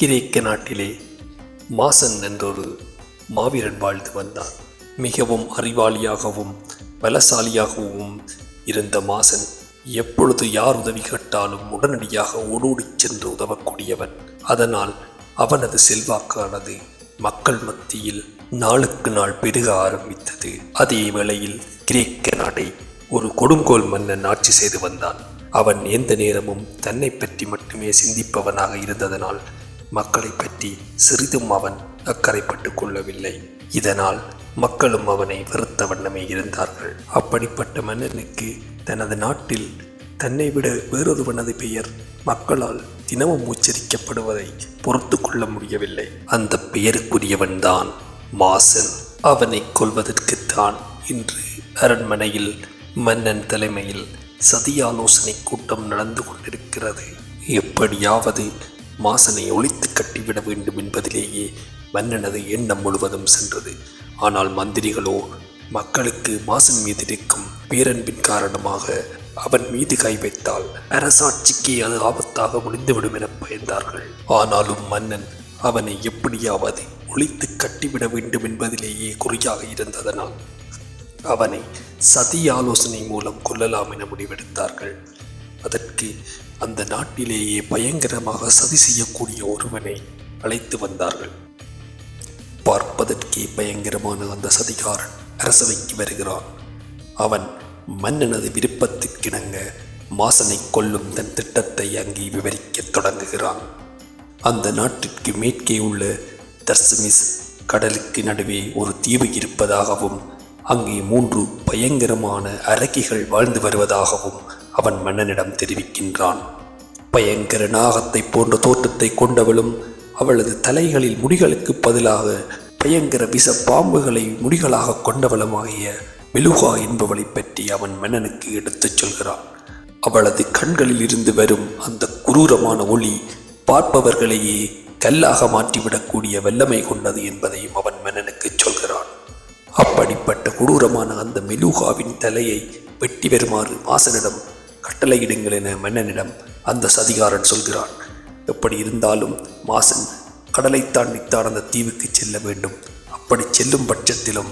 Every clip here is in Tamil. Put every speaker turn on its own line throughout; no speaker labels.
கிரேக்க நாட்டிலே மாசன் என்றொரு மாவீரன் வாழ்ந்து வந்தான். மிகவும் அறிவாளியாகவும் பலசாலியாகவும் இருந்த மாசன் எப்பொழுது யார் உதவி கேட்டாலும் உடனடியாக ஓடோடி சென்று உதவக்கூடியவன். அதனால் அவனது செல்வாக்கானது மக்கள் மத்தியில் நாளுக்கு நாள் பெருக ஆரம்பித்தது. அதே வேளையில் கிரேக்க நாட்டை ஒரு கொடுங்கோல் மன்னன் ஆட்சி செய்து வந்தான். அவன் எந்த நேரமும் தன்னை பற்றி மட்டுமே சிந்திப்பவனாக இருந்ததனால் மக்களை பற்றி சிறிதும் அவன் அக்கறைப்பட்டு கொள்ளவில்லை. இதனால் மக்களும் அவனை வெறுத்த வண்ணமே இருந்தார்கள். அப்படிப்பட்ட மன்னனுக்கு தனது நாட்டில் தன்னை விட வேறொருவனது பெயர் மக்களால் தினமும் உச்சரிக்கப்படுவதை பொறுத்து கொள்ள முடியவில்லை. அந்த பெயருக்குரியவன்தான் மாசன். அவனை கொல்வதற்குத்தான் இன்று அரண்மனையில் மன்னன் தலைமையில் சதி ஆலோசனை கூட்டம் நடந்து கொண்டிருக்கிறது. எப்படியாவது மாசனை ஒழித்து கட்டிவிட வேண்டும் என்பதிலேயே மன்னனது எண்ணம் முழுவதும் சென்றது. ஆனால் மந்திரிகளோ மக்களுக்கு மாசன் மீது இருக்கும் பேரன்பின் காரணமாக அவன் மீது கை வைத்தால் அரசாட்சிக்கு அது ஆபத்தாக முடிந்துவிடும் என பயந்தார்கள். ஆனாலும் மன்னன் அவனை எப்படியாவது ஒழித்து கட்டிவிட வேண்டும் என்பதிலேயே குறியாக இருந்ததனால் அவனை சதி ஆலோசனை மூலம் கொல்லலாம் என முடிவெடுத்தார்கள். அதற்கு அந்த நாட்டிலேயே பயங்கரமாக சதி செய்யக்கூடிய ஒருவனை அழைத்து வந்தார்கள். பார்ப்பதற்கே பயங்கரமான அந்த சதிகாரன் அரசவைக்கு வருகிறான். அவன் மன்னனது விருப்பத்திற்கிணங்க மாசனை கொல்லும் தன் திட்டத்தை அங்கே விவரிக்கத் தொடங்குகிறான். அந்த நாட்டிற்கு மேற்கே உள்ள தர்சமிஸ் கடலுக்கு நடுவே ஒரு தீவு இருப்பதாகவும் அங்கே மூன்று பயங்கரமான அரக்கிகள் வாழ்ந்து வருவதாகவும் அவன் மன்னனிடம் தெரிவிக்கின்றான். பயங்கர நாகத்தை போன்ற தோற்றத்தை கொண்டவளும் அவளது தலைகளில் முடிகளுக்கு பதிலாக பயங்கர விச பாம்புகளை முடிகளாக கொண்டவளுமாகிய மெலுகா என்பவளை பற்றி அவன் மன்னனுக்கு எடுத்துச் சொல்கிறான். அவளது கண்களில் இருந்து வரும் அந்த குரூரமான ஒளி பார்ப்பவர்களையே கல்லாக மாற்றிவிடக்கூடிய வல்லமை கொண்டது என்பதையும் அவன் மன்னனுக்கு சொல்கிறான். அப்படிப்பட்ட கொடூரமான அந்த மெலுகாவின் தலையை வெட்டி வருமாறு மாசனிடம் கட்டளையிடுங்கள் என மன்னனிடம் அந்த சதிகாரன் சொல்கிறான். எப்படி இருந்தாலும் மாசன் கடலை தாண்டித்தான் அந்த தீவுக்கு செல்ல வேண்டும். அப்படி செல்லும் பட்சத்திலும்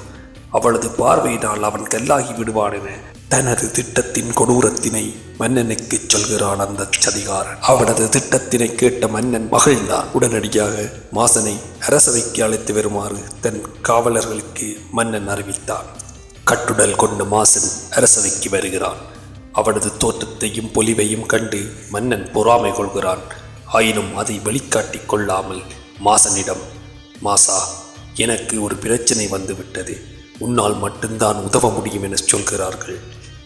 அவளது பார்வையினால் அவன் கல்லாகி விடுவான் என தனது திட்டத்தின் கொடூரத்தினை மன்னனுக்கு சொல்கிறான் அந்த சதிகாரன். அவனது திட்டத்தினை கேட்ட மன்னன் மகிழ்ந்தான். உடனடியாக மாசனை அரசவைக்கு அழைத்து வருமாறு தன் காவலர்களுக்கு மன்னன் அறிவித்தான். கட்டுடல் கொண்டு மாசன் அரசவைக்கு வருகிறான். அவனது தோற்றத்தையும் பொலிவையும் கண்டு மன்னன் பொறாமை கொள்கிறான். ஆயினும் அதை வெளிக்காட்டி கொள்ளாமல் மாசனிடம் மாசா எனக்கு ஒரு பிரச்சனை வந்துவிட்டது. உன்னால் மட்டும்தான் உதவ முடியும் என சொல்கிறார்கள்.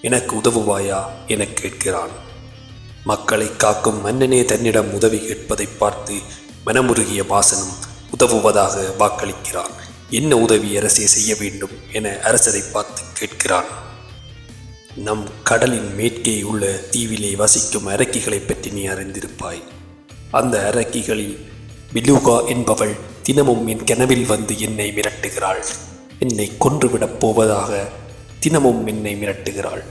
எனக்கு உதவுவாயா? என கேட்கிறான். மக்களை காக்கும் மன்னனே தன்னிடம் உதவி கேட்பதை பார்த்து மனமுருகிய மாசனும் உதவுவதாக வாக்களிக்கிறான். என்ன உதவி அரசே செய்ய வேண்டும்? என அரசரை பார்த்து கேட்கிறான். நம் கடலின் மேற்கே உள்ள தீவிலே வசிக்கும் அரக்கிகளை பற்றி நீ அறிந்திருப்பாய். அந்த அரக்கிகளில் விலுகா என்பவள் தினமும் என் கனவில் வந்து என்னை மிரட்டுகிறாள். என்னை கொன்றுவிடப் போவதாக தினமும் என்னை மிரட்டுகிறாள்.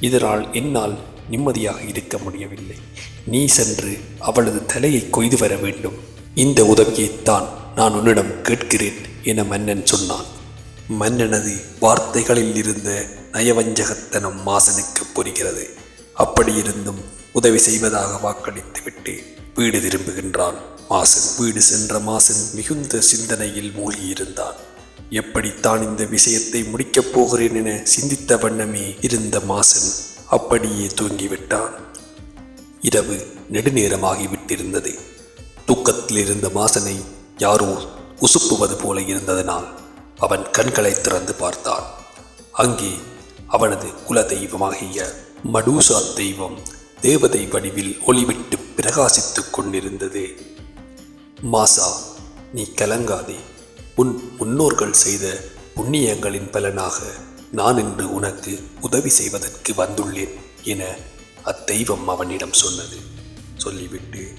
இதனால் என்னால் நிம்மதியாக இருக்க முடியவில்லை. நீ சென்று அவளது தலையை கொய்து வர வேண்டும். இந்த உதவியைத்தான் நான் உன்னிடம் கேட்கிறேன் என மன்னன் சொன்னான். மன்னனது வார்த்தைகளில் இருந்த நயவஞ்சகத்தனம் மாசனுக்கு புரிகிறது அப்படியிருந்தும் உதவி செய்வதாக வாக்களித்துவிட்டு வீடு திரும்புகின்றான். மாசன் வீடு சென்ற மாசன் மிகுந்த சிந்தனையில் மூழ்கியிருந்தான். எப்படித்தான் இந்த விஷயத்தை முடிக்கப் போகிறேன் என சிந்தித்த வண்ணமே இருந்த மாசன் அப்படியே தூங்கிவிட்டான். இரவு நெடுநேரமாகிவிட்டிருந்தது. தூக்கத்தில் இருந்த மாசனை யாரோ உசுப்புவது போல இருந்ததனால் அவன் கண்களை திறந்து பார்த்தான். அங்கே அவனது குல தெய்வமாகிய மடூசா தெய்வம் தேவதை வடிவில் ஒளிவிட்டு பிரகாசித்துக் கொண்டிருந்தது. மாசா நீ கலங்காதே. உன் முன்னோர்கள் செய்த புண்ணியங்களின் பலனாக நான் இன்று உனக்கு உதவி செய்வதற்கு வந்துள்ளேன் என அத்தெய்வம் அவனிடம் சொன்னது. சொல்லிவிட்டு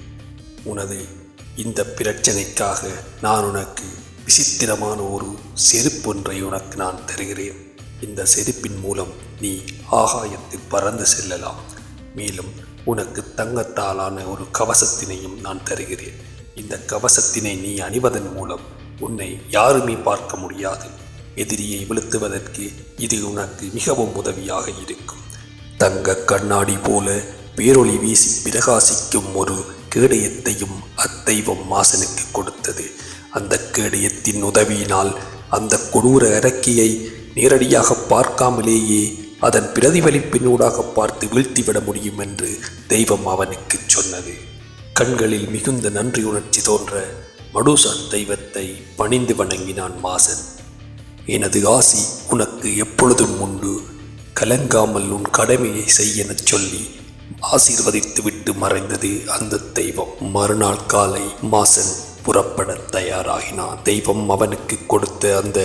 உனது இந்த பிரச்சனைக்காக நான் உனக்கு விசித்திரமான ஒரு செருப்பொன்றை உனக்கு நான் தருகிறேன். இந்த செருப்பின் மூலம் நீ ஆகாயத்தில் பறந்து செல்லலாம். மேலும் உனக்கு தங்கத்தாலான ஒரு கவசத்தினையும் நான் தருகிறேன். இந்த கவசத்தினை நீ அணிவதன் மூலம் உன்னை யாருமே பார்க்க முடியாது. எதிரியை வீழ்த்துவதற்கு இது உனக்கு மிகவும் உதவியாக இருக்கும். தங்க கண்ணாடி போல பேரொளி வீசி பிரகாசிக்கும் ஒரு கேடயத்தையும் அத்தெய்வம் மாசனுக்கு கொடுத்தது. அந்த கேடயத்தின் உதவியினால் அந்த கொடூர அரக்கியை நேரடியாக பார்க்காமலேயே அதன் பிரதிபலிப்பினூடாக பார்த்து வீழ்த்திவிட முடியும் என்று தெய்வம் அவனுக்கு சொன்னது. கண்களில் மிகுந்த நன்றி உணர்ச்சி தோன்ற மடுசா தெய்வத்தை பணிந்து வணங்கினான் மாசன். எனது ஆசி உனக்கு எப்பொழுதும் உண்டு. கலங்காமல் உன் கடமையை செய்யெனச் சொல்லி ஆசீர்வதித்து விட்டு மறைந்தது அந்த தெய்வம். மறுநாள் காலை மாசன் புறப்பட தயாராகினான் தெய்வம் அவனுக்கு கொடுத்த அந்த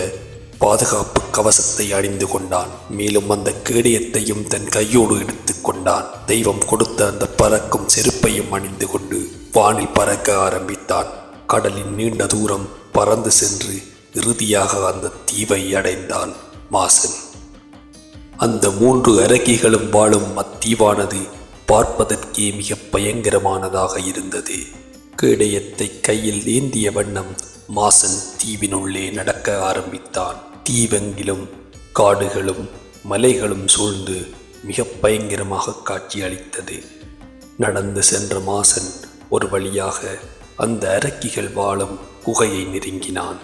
பாதுகாப்பு கவசத்தை அணிந்து கொண்டான். மேலும் அந்த கேடயத்தையும் தன் கையோடு எடுத்து கொண்டான். தெய்வம் கொடுத்த அந்த பறக்கும் செருப்பையும் அணிந்து கொண்டு வானில் பறக்க ஆரம்பித்தான். கடலின் நீண்ட தூரம் பறந்து சென்று இறுதியாக அந்த தீவை அடைந்தான் மாசன். அந்த மூன்று அரக்கிகளும் வாழும் அத்தீவானது பார்ப்பதற்கே மிக பயங்கரமானதாக இருந்தது. கேடயத்தை கையில் ஏந்திய வண்ணம் மாசன் தீவினுள்ளே நடக்க ஆரம்பித்தான். தீவெங்கிலும் காடுகளும் மலைகளும் சூழ்ந்து மிக பயங்கரமாக காட்சியளித்தது நடந்து சென்ற மாசன் ஒரு வழியாக அந்த அரக்கிகள் வாழும் குகையை நெருங்கினான்.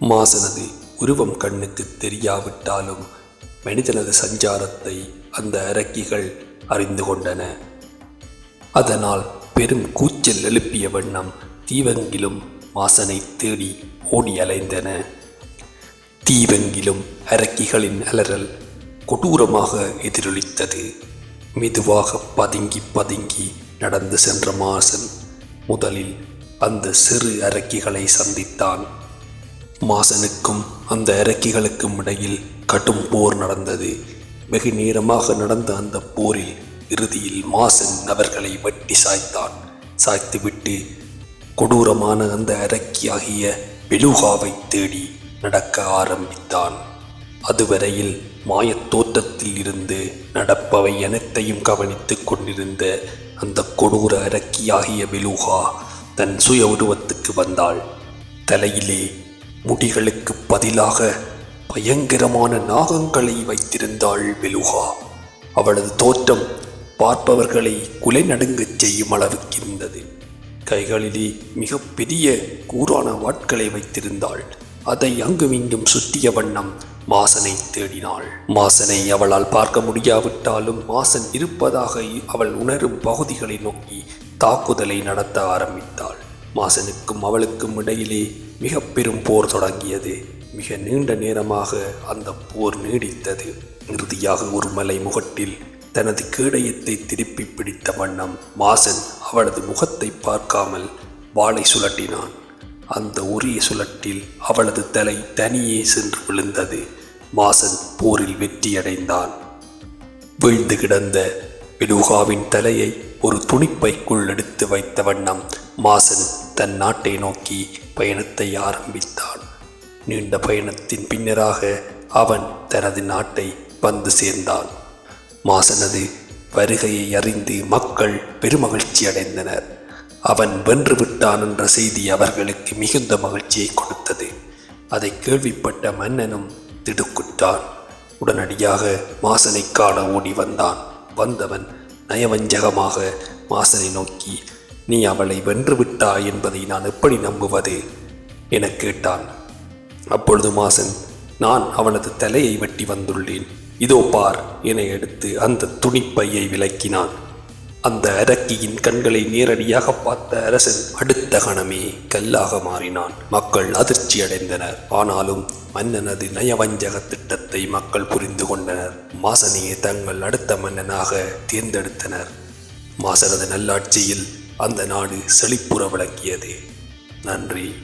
மாசனது உருவம் கண்ணுக்கு தெரியாவிட்டாலும் மனிதனது சஞ்சாரத்தை அந்த அரக்கிகள் அறிந்து கொண்டன. அதனால் பெரும் கூச்சல் எழுப்பிய வண்ணம் தீவெங்கிலும் வாசனை தேடி ஓடி அலைந்தன. தீவெங்கிலும் அரக்கிகளின் அலறல் கொடூரமாக எதிரொலித்தது. மெதுவாக பதுங்கி பதுங்கி நடந்து சென்ற மாசன் முதலில் அந்த சிறு அரக்கிகளை சந்தித்தான். மாசனுக்கும் அந்த அரக்கிகளுக்கும் இடையில் கடும் போர் நடந்தது. வெகு நேரமாக நடந்த அந்த போரில் இறுதியில் மாசன் அவர்களை வெட்டி சாய்த்தான். சாய்த்துவிட்டு கொடூரமான அந்த அரக்கியாகிய பெலுகாவை தேடி நடக்க ஆரம்பித்தான். அதுவரையில் மாயத்தோட்டத்தில் இருந்து நடப்பவை அனைத்தையும் கவனித்துக் கொண்டிருந்த அந்த கொடூர அரக்கியாகிய பெலுகா தன் சுய உருவத்துக்கு வந்தாள். தலையிலே முடிகளுக்கு பதிலாக பயங்கரமான நாகங்களை வைத்திருந்தாள் பெலுகா அவளது தோற்றம் பார்ப்பவர்களை குலை நடுங்கச் செய்யும் அளவுக்கு இருந்தது. கைகளிலே மிக பெரிய கூரான வாட்களை வைத்திருந்தாள். அதை அங்குமிங்கும் சுற்றிய வண்ணம் மாசனை தேடினாள். மாசனை அவளால் பார்க்க முடியாவிட்டாலும் மாசன் இருப்பதாக அவள் உணரும் பகுதிகளை நோக்கி தாக்குதலை நடத்த ஆரம்பித்தாள். மாசனுக்கும் அவளுக்கும் இடையிலே மிக பெரும் போர் தொடங்கியது. மிக நீண்ட நேரமாக அந்த போர் நீடித்தது. இறுதியாக ஒரு மலை முகட்டில் தனது கேடயத்தை திருப்பி பிடித்த வண்ணம் மாசன் அவளது முகத்தை பார்க்காமல் வாளை சுழட்டினான் அந்த உரிய சுழட்டில் அவளது தலை தனியே சென்று விழுந்தது. மாசன் போரில் வெற்றியடைந்தான். வீழ்ந்து கிடந்த வினுகாவின் தலையை ஒரு துணிப்பைக்குள் எடுத்து வைத்த வண்ணம் மாசன் தன் நாட்டை நோக்கி பயணத்தை ஆரம்பித்தான். நீண்ட பயணத்தின் பின்னராக அவன் தனது நாட்டை வந்து சேர்ந்தான். மாசனது வருகையை அறிந்து மக்கள் பெருமகிழ்ச்சி அடைந்தனர். அவன் வென்று விட்டான் என்ற செய்தி அவர்களுக்கு மிகுந்த மகிழ்ச்சியை கொடுத்தது. அதை கேள்விப்பட்ட மன்னனும் திடுக்குற்றான் உடனடியாக மாசனை காண ஓடி வந்தான். வந்தவன் நயவஞ்சகமாக மாசனை நோக்கி நீ அவளை வென்று விட்டாய் என்பதை நான் எப்படி நம்புவது? எனக் கேட்டான். அப்பொழுது மாசன் நான் அவனது தலையை வெட்டி வந்துள்ளேன். இதோ பார் என எடுத்து அந்த துணிப்பையை விலக்கினான். அந்த அரக்கியின் கண்களை நேரடியாக பார்த்த அரசன் அடுத்த கணமே கல்லாக மாறினான். மக்கள் அதிர்ச்சி அடைந்தனர். ஆனாலும் மன்னனது நயவஞ்சக திட்டத்தை மக்கள் புரிந்து கொண்டனர். மாசனையை தங்கள் அடுத்த மன்னனாக தேர்ந்தெடுத்தனர். மாசனது நல்லாட்சியில் அந்த நாடு செழிப்புற விளங்கியது. நன்றி.